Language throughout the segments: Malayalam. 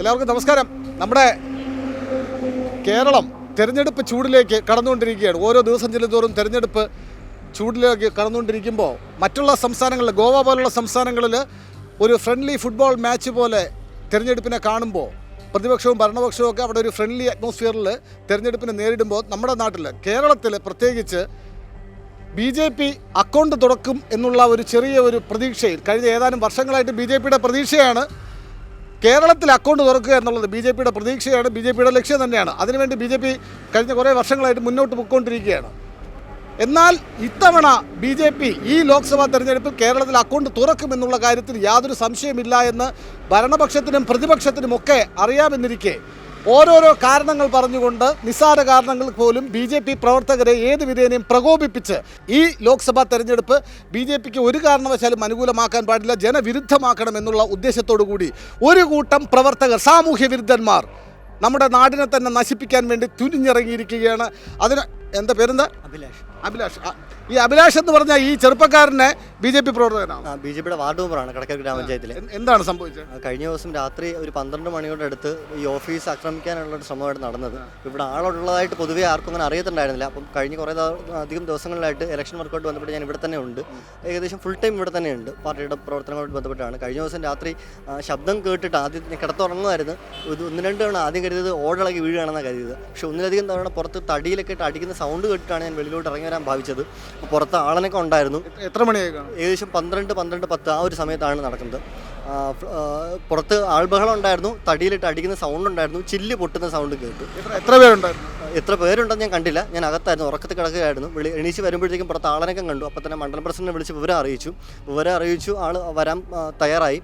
എല്ലാവർക്കും നമസ്കാരം. നമ്മുടെ കേരളം തെരഞ്ഞെടുപ്പ് ചൂടിലേക്ക് കടന്നുകൊണ്ടിരിക്കുകയാണ്. ഓരോ ദിവസം ചെല്ലുന്തോറും തെരഞ്ഞെടുപ്പ് ചൂടിലേക്ക് കടന്നുകൊണ്ടിരിക്കുമ്പോൾ മറ്റുള്ള സംസ്ഥാനങ്ങളിൽ ഗോവ പോലുള്ള സംസ്ഥാനങ്ങളിൽ ഒരു ഫ്രണ്ട്ലി ഫുട്ബോൾ മാച്ച് പോലെ തിരഞ്ഞെടുപ്പിനെ കാണുമ്പോൾ പ്രതിപക്ഷവും ഭരണപക്ഷവും ഒക്കെ അവിടെ ഒരു ഫ്രണ്ട്ലി അറ്റ്മോസ്ഫിയറിൽ തിരഞ്ഞെടുപ്പിനെ നേരിടുമ്പോൾ നമ്മുടെ നാട്ടിൽ കേരളത്തിൽ പ്രത്യേകിച്ച് ബി ജെ പി അക്കൗണ്ട് തുറക്കും എന്നുള്ള ഒരു ചെറിയ ഒരു പ്രതീക്ഷയിൽ കഴിഞ്ഞ ഏതാനും വർഷങ്ങളായിട്ട് ബി ജെ പിയുടെ പ്രതീക്ഷയാണ് കേരളത്തിൽ അക്കൗണ്ട് തുറക്കുക എന്നുള്ളത് ബി ജെ പിയുടെ പ്രതീക്ഷയാണ് ബി ജെ പിയുടെ ലക്ഷ്യം തന്നെയാണ്. അതിനുവേണ്ടി ബി ജെ പി കഴിഞ്ഞ കുറേ വർഷങ്ങളായിട്ട് മുന്നോട്ട് പോയിക്കൊണ്ടിരിക്കുകയാണ്. എന്നാൽ ഇത്തവണ ബി ജെ പി ഈ ലോക്സഭാ തെരഞ്ഞെടുപ്പിൽ കേരളത്തിൽ അക്കൗണ്ട് തുറക്കുമെന്നുള്ള കാര്യത്തിൽ യാതൊരു സംശയമില്ല എന്ന് ഭരണപക്ഷത്തിനും പ്രതിപക്ഷത്തിനുമൊക്കെ അറിയാമെന്നിരിക്കെ ഓരോരോ കാരണങ്ങൾ പറഞ്ഞുകൊണ്ട് നിസ്സാര കാരണങ്ങൾ പോലും ബി ജെ പി പ്രവർത്തകരെ ഏത് വിധേനയും പ്രകോപിപ്പിച്ച് ഈ ലോക്സഭാ തെരഞ്ഞെടുപ്പ് ബി ജെ പിക്ക് ഒരു കാരണവശാലും അനുകൂലമാക്കാൻ പാടില്ല. ജനവിരുദ്ധമാക്കണം എന്നുള്ള ഉദ്ദേശത്തോടു കൂടി ഒരു കൂട്ടം പ്രവർത്തകർ സാമൂഹ്യ വിരുദ്ധന്മാർ നമ്മുടെ നാടിനെ തന്നെ നശിപ്പിക്കാൻ വേണ്ടി തുനിഞ്ഞിറങ്ങിയിരിക്കുകയാണ്. അതിന് എന്താ പേരെന്താ? അഭിലാഷ്. അഭിലാഷ് ആ, ഈ അഭിലാഷ് എന്ന് പറഞ്ഞാൽ ഈ ചെറുപ്പക്കാരനെ ബി ജെ പി പ്രവർത്തകനാണ്? ആ ബി ജെ പിയുടെ വാർഡ് മെമ്പറാണ് കടക്കൽ ഗ്രാമപഞ്ചായത്തിലെ. എൻ- എന്താണ് സംഭവിച്ചത്? ആ, കഴിഞ്ഞ ദിവസം രാത്രി ഒരു പന്ത്രണ്ട് മണിയോടെ അടുത്ത് ഈ ഓഫീസ് ആക്രമിക്കാനുള്ള ഒരു ശ്രമമായിട്ട് നടന്നത്. ഇവിടെ ആളുള്ളതായിട്ട് പൊതുവേ ആർക്കും അങ്ങനെ അറിയത്തുണ്ടായിരുന്നില്ല. അപ്പം കഴിഞ്ഞ കുറേ ദാ- അധികം ദിവസങ്ങളിലായിട്ട് ഇലക്ഷൻ വർക്കൗട്ട് ബന്ധപ്പെട്ട് ഞാൻ ഇവിടെ തന്നെ ഉണ്ട്. ഏകദേശം ഫുൾ ടൈം ഇവിടെ തന്നെ ഉണ്ട്. പാർട്ടിയുടെ പ്രവർത്തനങ്ങളുമായിട്ട് ബന്ധപ്പെട്ടാണ്. കഴിഞ്ഞ ദിവസം രാത്രി ആ, ശബ്ദം കേട്ടിട്ട് ആദ്യം ഞാൻ കിടത്തുറങ്ങുമായിരുന്നു. ഇത് ഒന്ന് രണ്ട് തവണ ആദ്യം കരുതിയത് ഓടിളകി വീഴുകയാണെന്നാണ് കരുതിയത്. പക്ഷെ ഒന്നിലധികം തവണ പുറത്ത് തടിയിലൊക്കെ ഇട്ട് അടിക്കുന്ന സൗണ്ട് കേട്ടിട്ടാണ് ഞാൻ വെളിയിലോട്ട് ഇറങ്ങി വരാൻ ഭാവിച്ചത്. പുറത്ത് ആളനൊക്കെ ഉണ്ടായിരുന്നു. എത്ര മണിയായിരുന്നു ഏകദേശം പന്ത്രണ്ട് പന്ത്രണ്ട് പത്ത് ആ ഒരു സമയത്താണ് നടക്കുന്നത്. പുറത്ത് ആൾബഹളം ഉണ്ടായിരുന്നു. തടിയിലിട്ട് അടിക്കുന്ന സൗണ്ട് ഉണ്ടായിരുന്നു. ചില്ല് പൊട്ടുന്ന സൗണ്ട് കേട്ടു. എത്ര പേരുണ്ടായിരുന്നു? എത്ര പേരുണ്ടെന്ന് ഞാൻ കണ്ടില്ല. ഞാൻ അകത്തായിരുന്നു ഉറക്കത്തിൽ കിടക്കുകയായിരുന്നു. വിളി എണീച്ച് വരുമ്പോഴത്തേക്കും പുറത്ത് ആളനൊക്കെ കണ്ടു. അപ്പോൾ തന്നെ മണ്ഡലം പ്രസിഡന്റിനെ വിളിച്ച് വിവരം അറിയിച്ചു. വിവരം അറിയിച്ചു ആൾ വരാൻ തയ്യാറായി.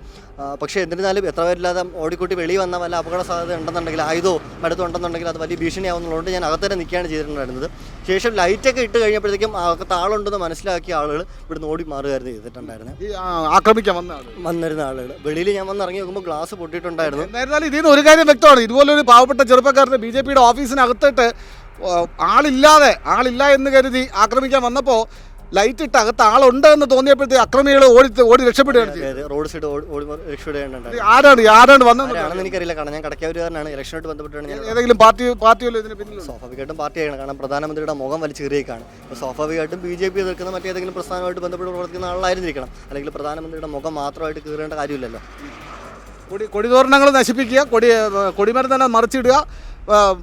പക്ഷേ എന്നിരുന്നാലും എത്ര പേരില്ലാതെ ഓടിക്കൂട്ടി വെളി വന്ന വല്ല അപകട സാധ്യത ഉണ്ടെന്നുണ്ടെങ്കിൽ ആയുധോ മടുത്തുണ്ടെന്നുണ്ടെങ്കിൽ അത് വലിയ ഭീഷണിയാവുന്നതുകൊണ്ട് ഞാൻ അകത്തന്നെ നിൽക്കുകയാണ് ചെയ്തിട്ടുണ്ടായിരുന്നത്. ശേഷം ലൈറ്റൊക്കെ ഇട്ട് കഴിഞ്ഞപ്പോഴത്തേക്കും അകത്ത് ആളുണ്ടെന്ന് മനസ്സിലാക്കിയ ആളുകൾ ഇവിടുന്ന് ഓടി മാറുകയായിരുന്നു ചെയ്തിട്ടുണ്ടായിരുന്നത് ഈ ആക്രമിക്കാൻ വന്ന വന്നിരുന്ന ആളുകൾ. വെളിയിൽ ഞാൻ വന്ന് ഇറങ്ങി നോക്കുമ്പോൾ ഗ്ലാസ് പൊട്ടിയിട്ടുണ്ടായിരുന്നു. എന്തായിരുന്നാലും ഇതിൽ നിന്ന് ഒരു കാര്യം വ്യക്തമാണ്. ഇതുപോലൊരു പാവപ്പെട്ട ചെറുപ്പക്കാരന് ബി ജെ പിയുടെ ഓഫീസിനകത്തിട്ട് ആളില്ലാതെ ആളില്ല എന്ന് കരുതി ആക്രമിക്കാൻ വന്നപ്പോൾ ലൈറ്റ് ഇട്ട് അകത്ത് ആളുണ്ട് എന്ന് തോന്നിയപ്പോഴത്തെ അക്രമികൾ ഓടി ഓടി രക്ഷപ്പെടുകയാണ് റോഡ് സൈഡ് ഓടി ഓടി ആരാണ് ആരാണ് വന്നത് എനിക്കറിയില്ല. കാരണം ഞാൻ കടക്കാവൂരുകാരനാണ്. ഇലക്ഷനായിട്ട് ബന്ധപ്പെട്ടാണ് ഞാൻ ഏതെങ്കിലും പാർട്ടി പാർട്ടിയല്ലോ ഇതിന് പിന്നിൽ സ്വാഭാവികമായിട്ടും പാർട്ടിയാണ്. കാരണം പ്രധാനമന്ത്രിയുടെ മുഖം വലിച്ചു കീറിയേക്കാണ്. അപ്പോൾ സ്വാഭാവികമായിട്ടും ബി ജെ പി എതിർക്കുന്ന മറ്റേതെങ്കിലും പ്രസ്ഥാനമായിട്ട് ബന്ധപ്പെട്ട് പ്രവർത്തിക്കുന്ന ആളായിരുന്നിരിക്കണം അല്ലെങ്കിൽ പ്രധാനമന്ത്രിയുടെ മുഖം മാത്രമായിട്ട് കീറേണ്ട കാര്യമില്ലല്ലോ. കൊടി കൊടിതോരണങ്ങൾ നശിപ്പിക്കുക കൊടി കൊടിമരം തന്നെ മറിച്ചിടുക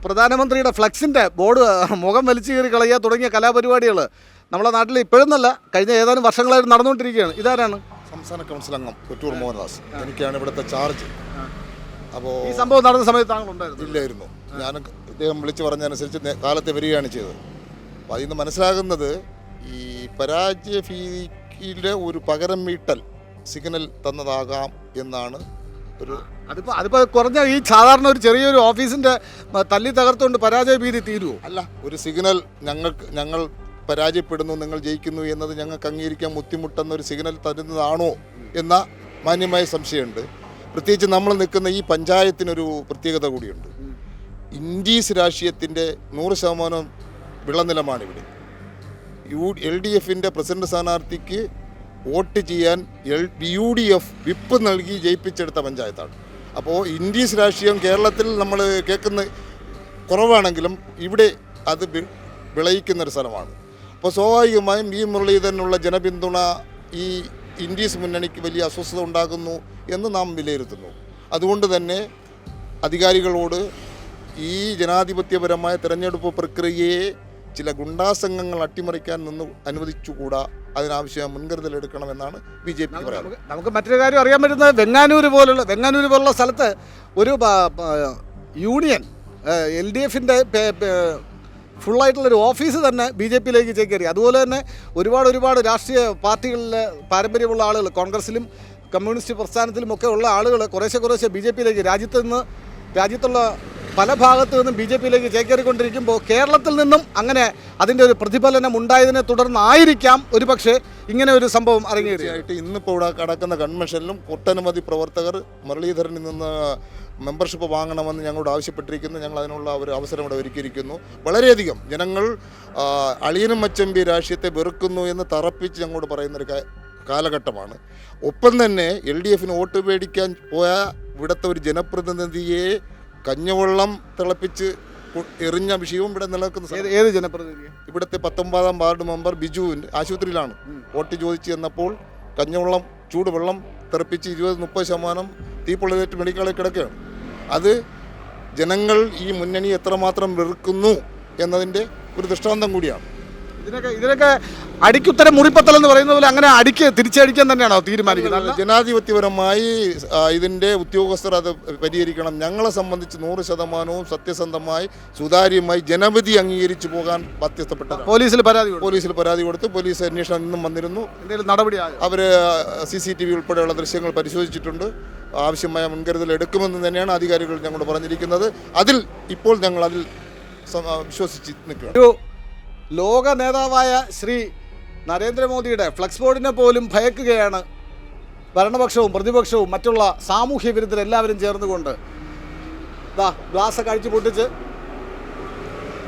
പ്രധാനമന്ത്രിയുടെ ഫ്ലക്സിന്റെ ബോർഡ് മുഖം വലിച്ചു കീറി കളയുക തുടങ്ങിയ കലാപരിപാടികൾ നമ്മളെ നാട്ടിൽ ഇപ്പോഴെന്നല്ല കഴിഞ്ഞ ഏതാനും വർഷങ്ങളായിട്ട് നടന്നുകൊണ്ടിരിക്കുകയാണ്. ഇതാരാണ്? സംസ്ഥാന കൗൺസിൽ അംഗം കൊറ്റൂർ മോഹൻദാസ്. എനിക്കാണ് ഇവിടുത്തെ ചാർജ് അപ്പോൾ ഈ സംഭവം നടന്ന സമയത്ത് ഇല്ലായിരുന്നു. ഞാൻ ഇദ്ദേഹം വിളിച്ചു പറഞ്ഞതനുസരിച്ച് കാലത്തെ വരികയാണ് ചെയ്തത്. അപ്പോൾ അതിൽ നിന്ന് മനസ്സിലാകുന്നത് ഈ പരാജയ ഭീതിയിലെ ഒരു പകരം വീട്ടൽ സിഗ്നൽ തന്നതാകാം എന്നാണ് ഒരു അതിപ്പോൾ അതിപ്പോൾ കുറഞ്ഞ ഈ സാധാരണ ഒരു ചെറിയൊരു ഓഫീസിന്റെ തല്ലി തകർത്തുകൊണ്ട് പരാജയ ഭീതി തീരുമോ അല്ല ഒരു സിഗ്നൽ ഞങ്ങൾക്ക് ഞങ്ങൾ പരാജയപ്പെടുന്നു നിങ്ങൾ ജയിക്കുന്നു എന്നത് ഞങ്ങൾക്ക് അംഗീകരിക്കാൻ ബുദ്ധിമുട്ടെന്ന ഒരു സിഗ്നൽ തരുന്നതാണോ എന്ന മാന്യമായ സംശയമുണ്ട്. പ്രത്യേകിച്ച് നമ്മൾ നിൽക്കുന്ന ഈ പഞ്ചായത്തിനൊരു പ്രത്യേകത കൂടിയുണ്ട്. ഇൻഡീസ് രാഷ്ട്രീയത്തിന്റെ നൂറ് ശതമാനം വിളനിലമാണിവിടെ. യു എൽ ഡി എഫിന്റെ പ്രസിഡന്റ് സ്ഥാനാർത്ഥിക്ക് വോട്ട് ചെയ്യാൻ L U D F whip നൽകി ജയിപ്പിച്ചെടുത്ത പഞ്ചായത്താണ്. അപ്പോൾ ഇൻഡീസ് രാഷ്ട്രീയം കേരളത്തിൽ നമ്മൾ കേൾക്കുന്ന കുറവാണെങ്കിലും ഇവിടെ അത് വിളയിക്കുന്നൊരു സ്ഥലമാണ്. അപ്പോൾ സ്വാഭാവികമായും വി മുരളീധരനുള്ള ജനപിന്തുണ ഈ ഇൻഡീസ് മുന്നണിക്ക് വലിയ അസ്വസ്ഥത ഉണ്ടാകുന്നു എന്ന് നാം വിലയിരുത്തുന്നു. അതുകൊണ്ട് തന്നെ അധികാരികളോട് ഈ ജനാധിപത്യപരമായ തെരഞ്ഞെടുപ്പ് പ്രക്രിയയെ ചില ഗുണ്ടാസംഘങ്ങൾ അട്ടിമറിക്കാൻ നിന്ന് അനുവദിച്ചുകൂടാ? അതിനാവശ്യമായ മുൻകരുതൽ എടുക്കണമെന്നാണ് ബി ജെ പി പറയുന്നത് നമുക്ക് മറ്റൊരു കാര്യം അറിയാൻ പറ്റുന്നത് വെങ്ങാനൂർ പോലുള്ള വെങ്ങാനൂർ പോലുള്ള സ്ഥലത്ത് ഒരു യൂണിയൻ എൽ ഡി എഫിന്റെ ഫുള്ളായിട്ടുള്ളൊരു ഓഫീസ് തന്നെ ബി ജെ പിയിലേക്ക് ചേക്കേറി. അതുപോലെ തന്നെ ഒരുപാട് ഒരുപാട് രാഷ്ട്രീയ പാർട്ടികളിലെ പാരമ്പര്യമുള്ള ആളുകൾ കോൺഗ്രസിലും കമ്മ്യൂണിസ്റ്റ് പ്രസ്ഥാനത്തിലുമൊക്കെ ഉള്ള ആളുകൾ കുറേശ്ശെ കുറേശ്ശെ ബി ജെ പിയിലേക്ക് രാജ്യത്ത് നിന്ന് രാജ്യത്തുള്ള പല ഭാഗത്തു നിന്നും ബി ജെ പിയിലേക്ക് ചേക്കേറിക്കൊണ്ടിരിക്കുമ്പോൾ കേരളത്തിൽ നിന്നും അങ്ങനെ അതിന്റെ ഒരു പ്രതിഫലനം ഉണ്ടായതിനെ തുടർന്നായിരിക്കാം ഒരുപക്ഷെ ഇങ്ങനെ ഒരു സംഭവം അറിയുകയായിട്ട് ഇന്നിപ്പോൾ ഇവിടെ കടക്കുന്ന കൺവെൻഷനിലും ഒട്ടനവധി പ്രവർത്തകർ മുരളീധരനിൽ നിന്ന് മെമ്പർഷിപ്പ് വാങ്ങണമെന്ന് ഞങ്ങളോട് ആവശ്യപ്പെട്ടിരിക്കുന്നു. ഞങ്ങൾ അതിനുള്ള ഒരു അവസരം ഇവിടെ ഒരുക്കിയിരിക്കുന്നു. വളരെയധികം ജനങ്ങൾ അളിയനും മച്ചമ്പി രാഷ്ട്രീയത്തെ വെറുക്കുന്നു എന്ന് തറപ്പിച്ച് ഞങ്ങളോട് പറയുന്നൊരു കാലഘട്ടമാണ്. ഒപ്പം തന്നെ എൽ ഡി എഫിന് വോട്ട് മേടിക്കാൻ പോയ ഇവിടുത്തെ ഒരു ജനപ്രതിനിധിയെ കഞ്ഞവെള്ളം തിളപ്പിച്ച് എറിഞ്ഞ വിഷയവും ഇവിടെ നിലനിൽക്കുന്ന ഏത് ജനപ്രതിനിധി ഇവിടുത്തെ പത്തൊമ്പതാം വാർഡ് മെമ്പർ ബിജുവിന്റെ ആശുപത്രിയിലാണ്. വോട്ട് ചോദിച്ചു ചെന്നപ്പോൾ കഞ്ഞവെള്ളം ചൂടുവെള്ളം തിളപ്പിച്ച് ഇരുപത് മുപ്പത് ശതമാനം തീപ്പൊള്ളിതേറ്റ് മെഡിക്കലിൽ കിടക്കുകയാണ്. അത് ജനങ്ങൾ ഈ മുന്നണി എത്രമാത്രം വെറുക്കുന്നു എന്നതിന്റെ ഒരു ദൃഷ്ടാന്തം കൂടിയാണ്. ഇതിനൊക്കെ ഇതിനൊക്കെ അടിക്കുത്തരം മുറിപ്പത്തൽ എന്ന് പറയുന്ന പോലെ അങ്ങനെ അടിക്ക് തിരിച്ചടിക്കാൻ തന്നെയാണോ തീരുമാനിക്കുന്നത്? ജനാധിപത്യപരമായി ഇതിന്റെ ഇതിന്റെ ഉദ്യോഗസ്ഥർ അത് പരിഹരിക്കണം. ഞങ്ങളെ സംബന്ധിച്ച് നൂറ് ശതമാനവും സത്യസന്ധമായി സുതാര്യമായി ജനവിധി അംഗീകരിച്ചു പോകാൻ ബാധ്യസ്ഥപ്പെട്ടതാണ്. പോലീസിൽ പരാതി പോലീസിൽ പരാതി കൊടുത്തു പോലീസ് അന്വേഷണം നിന്നും വന്നിരുന്നു. എന്തെങ്കിലും നടപടി അവർ സി സി ടി വി ഉൾപ്പെടെയുള്ള ദൃശ്യങ്ങൾ പരിശോധിച്ചിട്ടുണ്ട്. ആവശ്യമായ മുൻകരുതൽ എടുക്കുമെന്ന് തന്നെയാണ് അധികാരികൾ ഞങ്ങളോട് പറഞ്ഞിരിക്കുന്നത്. അതിൽ ഇപ്പോൾ ഞങ്ങൾ അതിൽ വിശ്വസിച്ച് നിൽക്കുകയാണ്. ഒരു ലോക നേതാവായ ശ്രീ നരേന്ദ്രമോദിയുടെ ഫ്ലക്സ് ബോർഡിനെ പോലും ഭയക്കുകയാണ് ഭരണപക്ഷവും പ്രതിപക്ഷവും മറ്റുള്ള സാമൂഹ്യ വിരുദ്ധർ എല്ലാവരും ചേർന്നുകൊണ്ട്. ദാ ഗ്ലാസ് കഴിച്ചു പൊട്ടിച്ച്.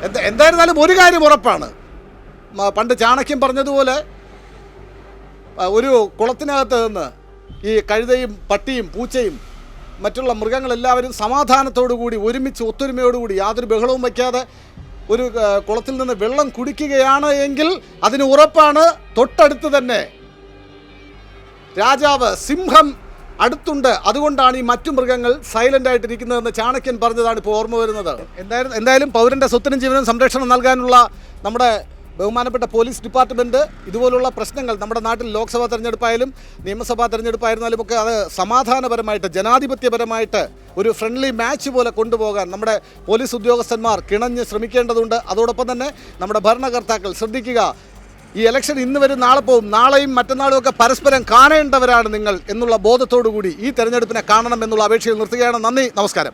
എന്താ എന്തായിരുന്നാലും ഒരു കാര്യം ഉറപ്പാണ്. പണ്ട് ചാണക്യം പറഞ്ഞതുപോലെ ഒരു കുളത്തിനകത്ത് നിന്ന് ഈ കഴുതയും പട്ടിയും പൂച്ചയും മറ്റുള്ള മൃഗങ്ങളെല്ലാവരും സമാധാനത്തോടു കൂടി ഒരുമിച്ച് ഒത്തൊരുമയോടുകൂടി യാതൊരു ബഹളവും വയ്ക്കാതെ ഒരു കുളത്തിൽ നിന്ന് വെള്ളം കുടിക്കുകയാണ് എങ്കിൽ അതിന് ഉറപ്പാണ് തൊട്ടടുത്ത് തന്നെ. രാജാവ് സിംഹം അടുത്തുണ്ട്. അതുകൊണ്ടാണ് ഈ മറ്റു മൃഗങ്ങൾ സൈലന്റ് ആയിട്ടിരിക്കുന്നതെന്ന് ചാണക്യൻ പറഞ്ഞതാണ് ഇപ്പോൾ ഓർമ്മ വരുന്നത്. എന്തായാലും എന്തായാലും പൗരന്റെ സ്വത്തിനും ജീവനും സംരക്ഷണം നൽകാനുള്ള നമ്മുടെ ബഹുമാനപ്പെട്ട പോലീസ് ഡിപ്പാർട്ട്മെന്റ് ഇതുപോലുള്ള പ്രശ്നങ്ങൾ നമ്മുടെ നാട്ടിൽ ലോക്സഭാ തെരഞ്ഞെടുപ്പായാലും നിയമസഭാ തെരഞ്ഞെടുപ്പായിരുന്നാലും ഒക്കെ അത് സമാധാനപരമായിട്ട് ജനാധിപത്യപരമായിട്ട് ഒരു ഫ്രണ്ട്ലി മാച്ച് പോലെ കൊണ്ടുപോകാൻ നമ്മുടെ പോലീസ് ഉദ്യോഗസ്ഥന്മാർ കിണഞ്ഞ് ശ്രമിക്കേണ്ടതുണ്ട്. അതോടൊപ്പം തന്നെ നമ്മുടെ ഭരണകർത്താക്കൾ ശ്രദ്ധിക്കുക ഈ ഇലക്ഷൻ ഇന്ന് വരും നാളെ പോവും നാളെയും മറ്റന്നാളും ഒക്കെ പരസ്പരം കാണേണ്ടവരാണ് നിങ്ങൾ എന്നുള്ള ബോധത്തോടു കൂടി ഈ തെരഞ്ഞെടുപ്പിനെ കാണണം എന്നുള്ള അപേക്ഷയിൽ നിർത്തുകയാണ്. നന്ദി നമസ്കാരം.